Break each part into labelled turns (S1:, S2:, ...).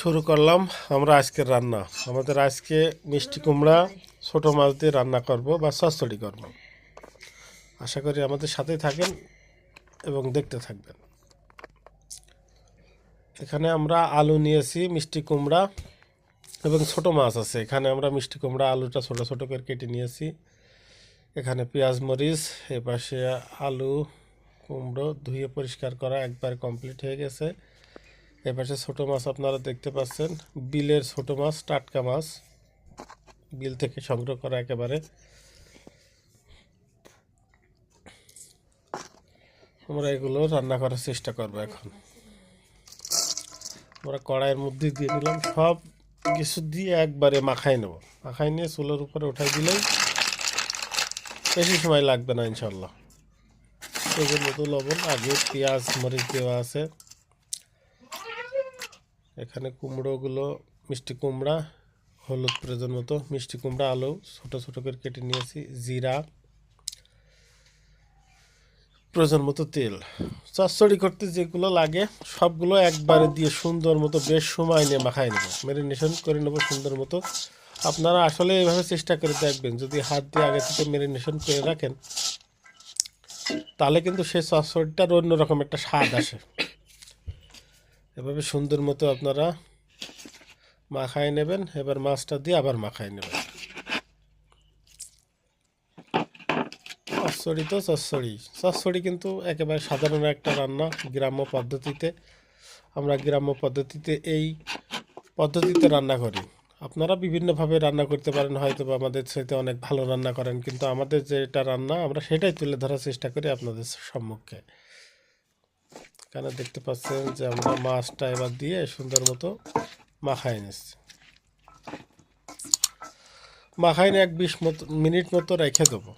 S1: শুরু করলাম আমরা আজকের রান্না। আমাদের আজকে মিষ্টি কুমড়া, ছোটো মাছ দিয়ে রান্না করব বা চচ্চড়ি করব। আশা করি আমাদের সাথেই থাকেন এবং দেখতে থাকবেন। এখানে আমরা আলু নিয়েছি, মিষ্টি কুমড়া এবং ছোট মাছ আছে। এখানে আমরা মিষ্টি কুমড়া আলুটা ছোট ছোট করে কেটে নিয়েছি। এখানে পেঁয়াজ, মরিচ এপাশে আলু, কুমড়ো ধুয়ে পরিষ্কার করা একবার কমপ্লিট হয়ে গেছে। এপাশে ছোট মাছ আপনারা দেখতে পাচ্ছেন। বিলের ছোট মাছ, টাটকা মাছ। বিল থেকে সংগ্রহ করা একেবারে। আমরা এগুলো রান্না করার চেষ্টা করব এখন। আমরা কড়াইয়ের মধ্যে দিয়ে দিলাম। সব কিছু দিয়ে একবারে মাখাই নেব। মাখাই নিয়ে চুলোর উপরে উঠাই দিলেই বেশি সময় লাগবে না, ইনশাল্লাহ। এগুলোর মতো লবণ, আগে পেঁয়াজ, মরিচ দেওয়া আছে। এখানে কুমড়োগুলো, মিষ্টি কুমড়া, হলুদ প্রয়োজন মতো মিষ্টি কুমড়া, আলু ছোটো ছোটো করে কেটে নিয়েছি, জিরা, প্রয়োজন মতো তেল। চচ্চড়ি করতে যেগুলো লাগে, সবগুলো একবারে দিয়ে সুন্দর মতো বেশ সময় নিয়ে মাখাই নেব। ম্যারিনেশন করে নেব সুন্দর মতো। আপনারা আসলে এইভাবে চেষ্টা করে দেখবেন, যদি হাত দিয়ে আগে থেকে ম্যারিনেশন করে রাখেন, তাহলে কিন্তু সেই চচ্চড়িটার অন্যরকম একটা স্বাদ আসে। এভাবে সুন্দর মতো আপনারা মাখায় নেবেন, এবার মাছটা দিয়ে আবার মাখায় নেবেন। চচ্চড়ি তো চচ্চড়ি। চচ্চড়ি কিন্তু একেবারে সাধারণ একটা রান্না গ্রাম্য পদ্ধতিতে। আমরা গ্রাম্য পদ্ধতিতে এই পদ্ধতিতে রান্না করি। আপনারা বিভিন্নভাবে রান্না করতে পারেন হয়তো বা আমাদের সাথে অনেক ভালো রান্না করেন, কিন্তু আমাদের যেটা রান্না আমরা সেটাই তুলে ধরার চেষ্টা করি আপনাদের সম্মুখে। এখানে দেখতে পাচ্ছেন যে আমরা মাছটা এবার দিয়ে সুন্দর মতো মাখাই নিচ্ছি। মাখাই এক বিশ মতো মিনিট মতো রেখে দেবো।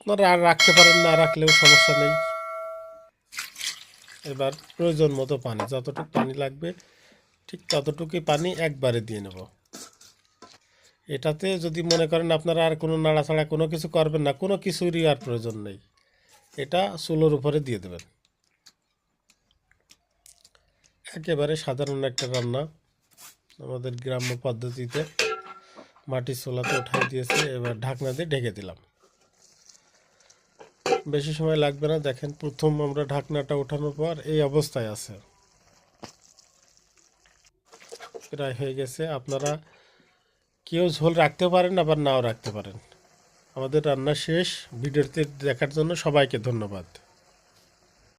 S1: আপনারা আর রাখতে পারেন না, রাখলেও সমস্যা নেই। এবার প্রয়োজন মতো পানি, যতটুকু পানি লাগবে, ঠিক ততটুকুই পানি একবারে দিয়ে নেব। এটাতে যদি মনে করেন আপনারা আর কোনো নাড়াছাড়া কোনো কিছু করবেন না, কোনো কিছুরই আর প্রয়োজন নেই। এটা চুলোর উপরে দিয়ে দেবেন। একেবারে সাধারণ একটা রান্না আমাদের গ্রাম্য পদ্ধতিতে মাটির চোলাতে উঠাই দিয়েছে, এবার ঢাকনা দিয়ে ঢেকে দিলাম। বেশি সময় লাগবে না, দেখেন প্রথম আমরা ঢাকনাটা ওঠানোর পর এই অবস্থায় আছে। প্রায় হয়ে গেছে, আপনারা কেউ ঝোল রাখতে পারেন আবার নাও রাখতে পারেন। আমাদের রান্না শেষ ভিডিওতে দেখার জন্য সবাইকে ধন্যবাদ।